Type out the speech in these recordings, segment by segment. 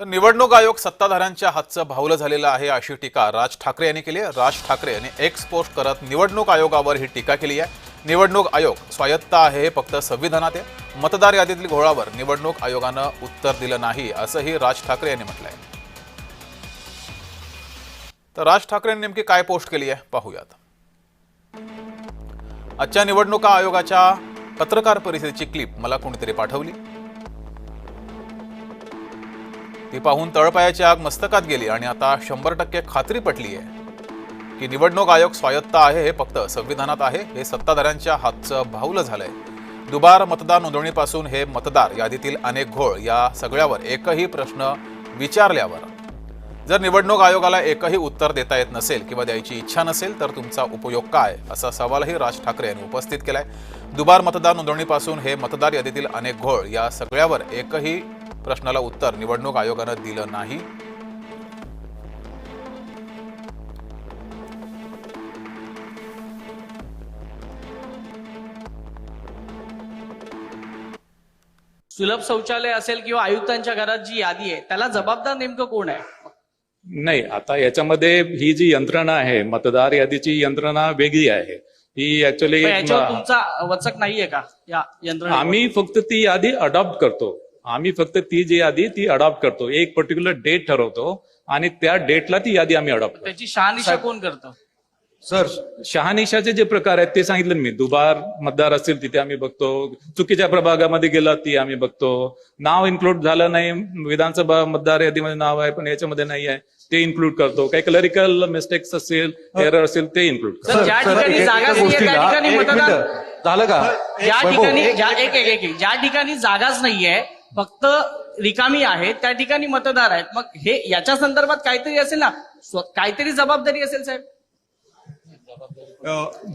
तर निवडणूक आयोग सत्ताधाऱ्यांच्या हातचं भावलं झालेलं आहे अशी टीका राज ठाकरे यांनी केली आहे. राज ठाकरे यांनी एक्स पोस्ट करत निवडणूक आयोगावर ही टीका केली आहे. निवडणूक आयोग स्वायत्त आहे हे फक्त संविधानात आहे. मतदार यादीतील घोळावर निवडणूक आयोगानं उत्तर दिलं नाही असंही राज ठाकरे यांनी म्हटलंय. तर राज ठाकरेंनी नेमकी काय पोस्ट केली आहे? पाहूयात. आजच्या निवडणुका आयोगाच्या पत्रकार परिषदेची क्लिप मला कोणीतरी पाठवली? ती पाहून तळपायाची आग मस्तकात गेली आणि आता शंभर टक्के खात्री पटली आहे की निवडणूक आयोग स्वायत्त आहे हे फक्त संविधानात आहे हे सत्ताधाऱ्यांच्या हातचं भावलं झालंय. दुबार मतदार नोंदणीपासून हे मतदार यादीतील अनेक घोळ या सगळ्यावर एकही प्रश्न विचारल्यावर. जर निवडणूक आयोगाला एकही उत्तर देता येत नसेल किंवा द्यायची इच्छा नसेल तर तुमचा उपयोग काय? असा सवालही राज ठाकरे यांनी उपस्थित केलाय. दुबार मतदार नोंदणीपासून हे मतदार यादीतील अनेक घोळ या सगळ्यावर एकही प्रश्नाला उत्तर निवडणूक आयोगानं दिलं नाही. सुलभ शौचालय असेल किंवा आयुक्तांच्या घरात जी यादी आहे त्याला जबाबदार नेमकं कोण आहे? नाही आता याच्यामध्ये ही जी यंत्रणा आहे मतदार यादीची यंत्रणा वेगळी आहे. ही ऍक्च्युली तुमचा वचक नाहीये का या यंत्रणा आम्ही फक्त ती यादी अडॉप्ट करतो. आम्ही फक्त ती जी यादी ती अडॉप्ट करतो. एक पर्टिक्युलर डेट ठरवतो आणि त्या डेटला ती यादी आम्ही अडॉप्ट करतो. त्याची शहानिशा कोण करतं? सर शहानिशाचे जे प्रकार आहेत ते सांगितलं मी. दुबार मतदार असतील तिथे आम्ही बघतो. चुकीच्या प्रभागामध्ये गेला ती आम्ही बघतो. नाव इन्क्लूड झालं नाही. विधानसभा मतदार यादीमध्ये नाव आहे पण याच्यामध्ये नाही आहे. ते इन्क्लूड करतो. काही क्लरिकल मिस्टेक्स असेल एरर असेल ते इन्क्लूड करतो. सर, ज्या ठिकाणी एक- जागा एका नाहीये, त्या गोष्टीला- ठिकाणी एक मतदान- मिनिटं. झालं का? ज्या वैभव, ठिकाणी ज्या एक एक एक एक- ज्या ठिकाणी जागाच नाहीये फक्त रिकामी आहे त्या ठिकाणी मतदार आहेत. मग हे याच्या संदर्भात काहीतरी असेल ना? काहीतरी जबाबदारी असेल साहेब?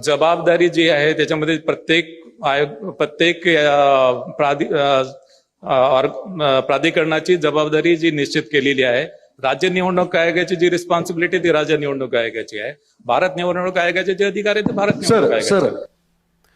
जबाबदारी जी आहे त्याच्यामध्ये प्रत्येक आयोग प्रत्येक प्राधि- प्राधिकरणाची जबाबदारी जी निश्चित केलेली आहे राज्य निवडणूक आयोगाची जी रिस्पॉन्सिबिलिटी ती राज्य निवडणूक आयोगाची आहे. भारत निवडणूक आयोगाचे जे अधिकार आहेत ते भारत सर